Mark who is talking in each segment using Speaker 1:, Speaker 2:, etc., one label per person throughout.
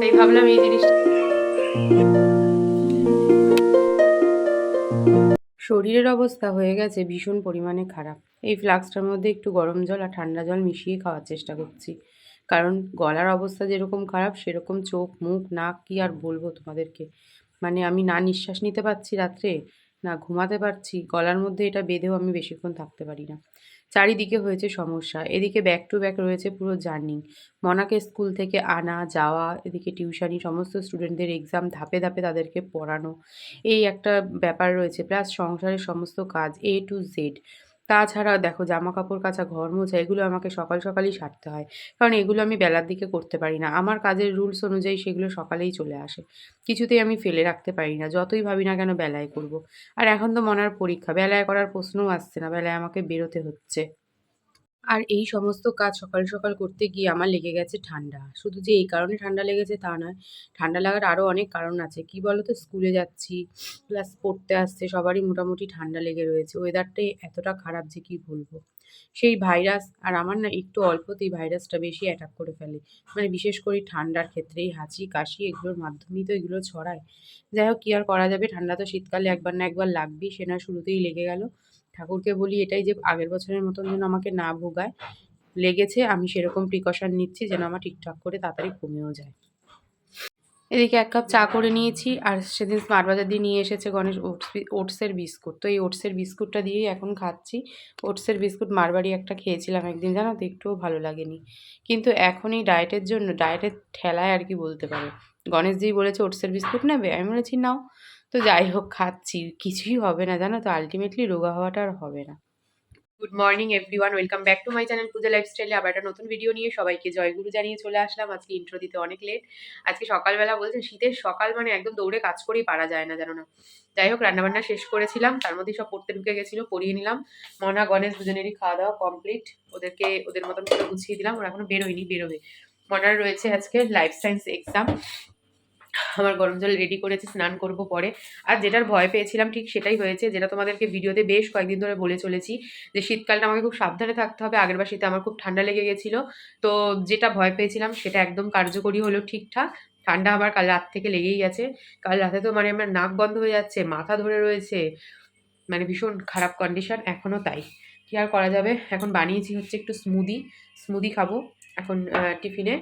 Speaker 1: তাই ভাবলাম এই জিনিসটা শরীরের অবস্থা হয়ে গেছে ভীষণ পরিমাণে খারাপ। এই ফ্লাক্সটার মধ্যে একটু গরম জল আর ঠান্ডা জল মিশিয়ে খাওয়ার চেষ্টা করছি। কারণ গলার অবস্থা যেরকম খারাপ, সেরকম চোখ, মুখ, নাক কি আর বলব তোমাদেরকে? মানে আমি না নিঃশ্বাস নিতে পারছি রাত্রে? না, ঘুমাতে পারছি। গলার মধ্যে এটা বেঁধেও আমি বেশিক্ষণ থাকতে পারি না। চারিদিকে হয়েছে সমস্যা। এদিকে ব্যাক টু ব্যাক রয়েছে পুরো জার্নি। মনাকে স্কুল থেকে আনা, যাওয়া, এদিকে টিউশানি, সমস্ত স্টুডেন্টদের এক্সাম ধাপে ধাপে তাদেরকে পড়ানো। এই একটা ব্যাপার রয়েছে। প্লাস সংসারের সমস্ত কাজ এ টু জেড তাছাড়া দেখো জামা কাপড় কাচা, ঘর মোছা, এগুলো আমাকে সকাল সকালই সারতে হয়। কারণ এগুলো আমি বেলার দিকে করতে পারি না। আমার কাজের রুলস অনুযায়ী সেগুলো সকালেই চলে আসে। কিছুতেই আমি ফেলে রাখতে পারি না। যতই ভাবি না কেন বেলায় করব। আর এখন তো মনার পরীক্ষা। বেলায় করার প্রশ্নও আসছে না। বেলায় আমাকে বেরোতে হচ্ছে। আর এই সমস্ত কাজ সকাল সকাল করতে গিয়ে আমার লেগে গেছে ঠান্ডা। শুধু যে এই কারণে ঠান্ডা লেগেছে তা নয়, ঠান্ডা লাগার আরও অনেক কারণ আছে। কি বলো তো স্কুলে যাচ্ছি প্লাস পড়তে আসছে, সবারই মোটামুটি ঠান্ডা লেগে রয়েছে। ওয়েদারটাই এতটা খারাপ যে কি বলব? সেই ভাইরাস আর আমার না একটু অল্পতেই ভাইরাসটা বেশি অ্যাটাক করে ফেলে। মানে বিশেষ করে ঠান্ডার ক্ষেত্রেই হাঁচি, কাশি এগুলোর মাধ্যমেই তো এগুলো ছড়ায়। যাই হোক, কী আর করা যাবে? ঠান্ডা তো শীতকালে একবার না একবার লাগবেই, সে না শুরুতেই লেগে গেল। ঠাকুরকে বলি এটাই যে আগের বছরের মতন যেন আমাকে না ভোগায়। লেগেছে, আমি সেরকম প্রিকশন নিচ্ছি যেন আমার ঠিকঠাক করে তাড়াতাড়ি কমেও যায়। এদিকে এক কাপ চা করে নিয়েছি, আর সেদিন স্মার্ট বাজার দিয়ে নিয়ে এসেছে গণেশ ওটস ওটসের বিস্কুট। তো এই ওটসের বিস্কুটটা দিয়েই এখন খাচ্ছি। ওটসের বিস্কুট মারবাড়ি একটা খেয়েছিলাম একদিন, জানো তো? একটুও ভালো লাগেনি। কিন্তু এখন এই ডায়েটের জন্য, ডায়েটের ঠেলায় আর কি বলতে পারো। গণেশজি বলেছে, ওটসের বিস্কুট নেবে? আমি বলেছি, নাও। তো যাই হোক, খাচ্ছি। কিছুই হবে না, জানো তো? আলটিমেটলি রোগা হওয়াটা আর হবে না। Good morning everyone welcome back to my channel Puja লাইফস্টাইলে আবার একটা নতুন ভিডিও নিয়ে সবাইকে জয়গুরু জানিয়ে চলে আসলাম। আজকে ইন্ট্রো দিতে অনেক লেট আজকে সকালবেলা বলছে শীতের সকাল মানে একদম দৌড়ে কাজ করেই পারা যায় না, জানো না? যাই হোক, রান্নাবান্না শেষ করেছিলাম। তার মধ্যেই সব পড়তে ঢুকে গেছিল, পড়িয়ে নিলাম। মনা, গণেশ দুজনেরই খাওয়া দাওয়া কমপ্লিট ওদেরকে, ওদের মতন করে গুছিয়ে দিলাম। ওরা এখনও বেরোয়নি, বেরোবে। মনার রয়েছে আজকে লাইফ সায়েন্স এক্সাম আমার গরম জল রেডি করেছি, স্নান করব পরে। আর যেটার ভয় পেয়েছিলাম ঠিক সেটাই হয়েছে, যেটা তোমাদেরকে ভিডিওতে বেশ কয়েকদিন ধরে বলে চলেছি যে শীতকালটা আমাকে খুব সাবধানে থাকতে হবে আগেরবার শীতে আমার খুব ঠান্ডা লেগে গেছিল। তো যেটা ভয় পেয়েছিলাম সেটা একদম কার্যকরী হলো ঠিকঠাক। ঠান্ডা আমার কাল রাত থেকে লেগেই গেছে। কাল রাতে তো মানে আমার নাক বন্ধ হয়ে যাচ্ছে, মাথা ধরে রয়েছে মানে ভীষণ খারাপ কন্ডিশন এখনও তাই। কী আর করা যাবে? এখন বানিয়েছি হচ্ছে একটু স্মুদি স্মুদি খাব এখন টিফিনে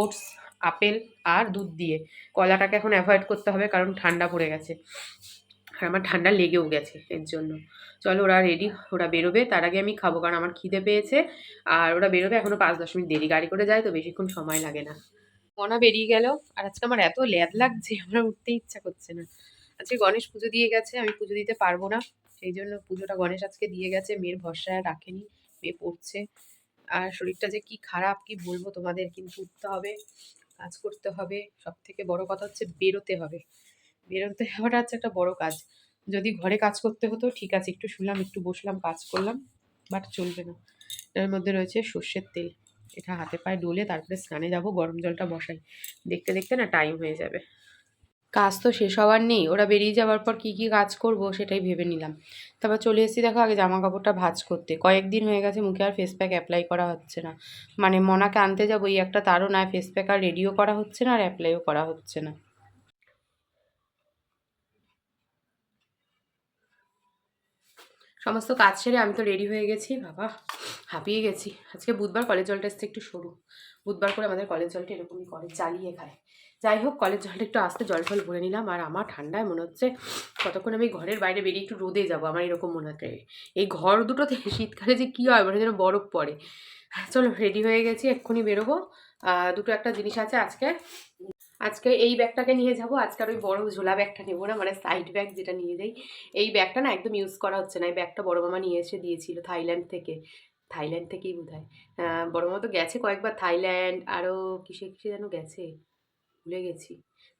Speaker 1: ওটস আপেল আর দুধ দিয়ে। কলাটাকে এখন অ্যাভয়েড করতে হবে কারণ ঠান্ডা পড়ে গেছে। আর আমার ঠান্ডা লেগেও গেছে এর জন্য। চলো ওরা রেডি ওরা বেরোবে। তার আগে আমি খাব কারণ আমার খিদে পেয়েছে। আর ওরা বেরোবে এখনও পাঁচ দশ মিনিট দেরি গাড়ি করে যায় তো বেশিক্ষণ সময় লাগে না। মনা বেরিয়ে গেল। আর আজকে আমার এত ল্যাদ লাগছে, আমার উঠতে ইচ্ছা করছে না। আজকে গণেশ পুজো দিয়ে গেছে, আমি পুজো দিতে পারব না। সেই জন্য পুজোটা গণেশ আজকে দিয়ে গেছে। মেয়ের ভরসায় রাখেনি, মেয়ে পড়ছে। আর শরীরটা যে কি খারাপ, কি বলব তোমাদের? কিন্তু উঠতে হবে। কাজ করতে হবে। সব থেকে বড় কথা হচ্ছে বেরোতে হবে। বেরোতে হওয়াটা হচ্ছে একটা বড় কাজ। যদি ঘরে কাজ করতে হতো, ঠিক আছে, একটু শুনলাম একটু বসলাম, কাজ করলাম বাট চলবে না। এর মধ্যে রয়েছে সর্ষের তেল। এটা হাতে পায়ে ডলে তারপরে স্নানে যাব, গরম জলটা বসাই। দেখতে দেখতে না টাইম হয়ে যাবে। কাজ তো শেষ হওয়ার নেই। ওরা বেরিয়ে যাওয়ার পর কি কি কাজ করব সেটাই ভেবে নিলাম। তারপর চলে এসেছি দেখো আগে জামা কাপড়টা ভাজ করতে। কয়েকদিন হয়ে গেছে মুখে আর ফেস প্যাক অ্যাপ্লাই করা হচ্ছে না। মানে মনাকে আনতে যাব এই একটা তারও নয় ফেস প্যাক আর রেডিও করা হচ্ছে না আর অ্যাপ্লাইও করা হচ্ছে না। সমস্ত কাজ সেরে আমি তো রেডি হয়ে গেছি। বাবা, হাঁপিয়ে গেছি। আজকে বুধবার কলেজ জলটা এসছে একটু সরু। বুধবার করে আমাদের কলের জলটা এরকমই করে, চালিয়ে খায়। যাই হোক, কলের জলটা একটু আস্তে জল ফল ভরে নিলাম, আর আমার ঠান্ডায় মনে হচ্ছে কতক্ষণ আমি ঘরের বাইরে বেরিয়ে একটু রোদে যাব, আমার এরকম মনে হচ্ছে। এই ঘর দুটোতে শীতকালে যে কী হয় মানে যেন বরফ পড়ে। চলো রেডি হয়ে গেছি, এক্ষুনি বেরোবো। দুটো একটা জিনিস আছে আজকে। আজকে এই ব্যাগটাকে নিয়ে যাব, আজকে আর ওই বড় ঝোলা ব্যাগটা নেব না মানে সাইড ব্যাগ যেটা নিয়ে যাই। এই ব্যাগটা না একদম ইউজ করা হচ্ছে না, এই ব্যাগটা বড় মামা নিয়ে এসে দিয়েছিল থাইল্যান্ড থেকে। থাইল্যান্ড থেকেই বোধ হয় বড় মামা তো গেছে কয়েকবার থাইল্যান্ড আরও কিসে কিসে যেন গেছে? ভুলে গেছি।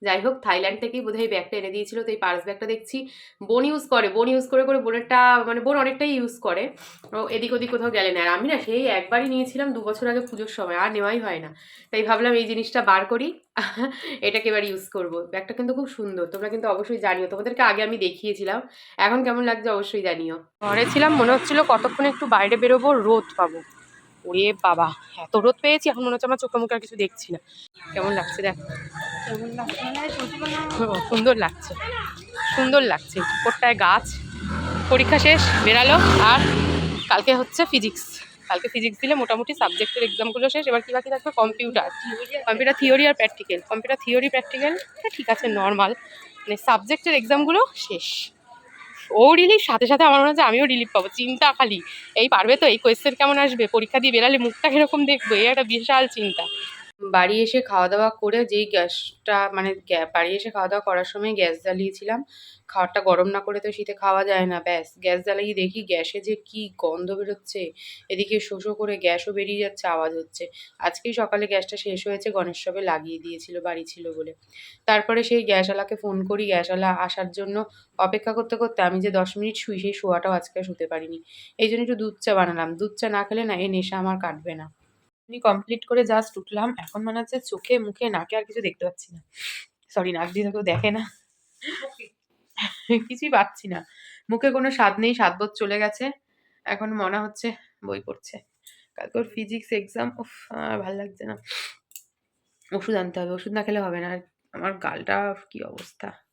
Speaker 1: যাই হোক, থাইল্যান্ড থেকেই বোধহয় ব্যাগটা এনে দিয়েছিল, তো এই পার্স ব্যাগটা দেখছি বোন ইউজ করে, বোন ইউজ করে করে বোনেরটা মানে বোন অনেকটাই ইউজ করে। ও এদিক ওদিক কোথাও গেলে না। আর আমি না সেই একবারই নিয়েছিলাম দু বছর আগে পুজোর সময়, আর নেওয়াই হয় না। তাই ভাবলাম এই জিনিসটা বার করি, এটাকে এবার ইউজ করব। ব্যাগটা কিন্তু খুব সুন্দর, তোমরা কিন্তু অবশ্যই জানিও। তোমাদেরকে আগে আমি দেখিয়েছিলাম, এখন কেমন লাগছে অবশ্যই জানিও। ঘরে ছিলাম, মনে হচ্ছিল কতক্ষণ একটু বাইরে বেরোবো, রোদ পাবো। ওরে বাবা এত রোদ পেয়েছি এখন মনে হচ্ছে আমার চোখে মুখে আর কিছু দেখছি না। কেমন লাগছে দেখ?
Speaker 2: কেমন লাগছে? মানে
Speaker 1: সুন্দর লাগছে। সুন্দর লাগছে। কোটটায় গাছ। পরীক্ষা শেষ বেরালো। আর কালকে হচ্ছে ফিজিক্স কালকে ফিজিক্স দিলে মোটামুটি সাবজেক্টের এক্সামগুলো শেষ। এবার কী বাকি থাকবে? কম্পিউটার কম্পিউটার থিওরি আর প্র্যাকটিক্যাল কম্পিউটার থিওরি প্র্যাকটিক্যাল ঠিক আছে নর্মাল মানে সাবজেক্টের এক্সামগুলো শেষ। ও রিলিফ সাথে সাথে আমার মনে হচ্ছে আমিও রিলিফ পাবো। চিন্তা খালি। এই পারবে তো? এই কোয়েশ্চেন কেমন আসবে? পরীক্ষা দিয়ে বেরালে মুখটা কীরকম দেখব? এই একটা বিশাল চিন্তা। বাড়ি এসে খাওয়া দাওয়া করে যেই গ্যাসটা মানে বাড়ি এসে খাওয়া দাওয়া করার সময় গ্যাস জ্বালিয়েছিলাম। খাওয়ারটা গরম না করে তো শীতে খাওয়া যায় না, ব্যাস। গ্যাস জ্বালিয়ে দেখি গ্যাসে যে কি গন্ধ বেরোচ্ছে। এদিকে শোষো করে গ্যাসও বেরিয়ে যাচ্ছে, আওয়াজ হচ্ছে। আজকেই সকালে গ্যাসটা শেষ হয়েছে, গণেশ সবে লাগিয়ে দিয়েছিল, বাড়ি ছিল বলে। তারপরে সেই গ্যাসওয়ালাকে ফোন করি, গ্যাসওয়ালা আসার জন্য অপেক্ষা করতে করতে আমি যে দশ মিনিট শুই, সেই শোয়াটাও আজকে শুতে পারিনি। এই জন্য একটু দুধ চা বানালাম। দুধ চা না খেলে না, এই নেশা আমার কাটবে না। আমি কমপ্লিট করে জাস্ট উঠলাম। এখন মনে হচ্ছে চোখে, মুখে, নাকে আর কিছু দেখতে পাচ্ছি না। সরি নাক দিয়ে কেউ দেখে না। কিছুই পাচ্ছি না। মুখে কোনো স্বাদ নেই স্বাদ বোধ চলে গেছে। এখন মনে হচ্ছে বই পড়ছে। কালকে ফিজিক্স এক্সাম উফ ভালো লাগছে না। ওষুধ আনতে হবে, ওষুধ না খেলে হবে না। আর আমার গালটা কি অবস্থা।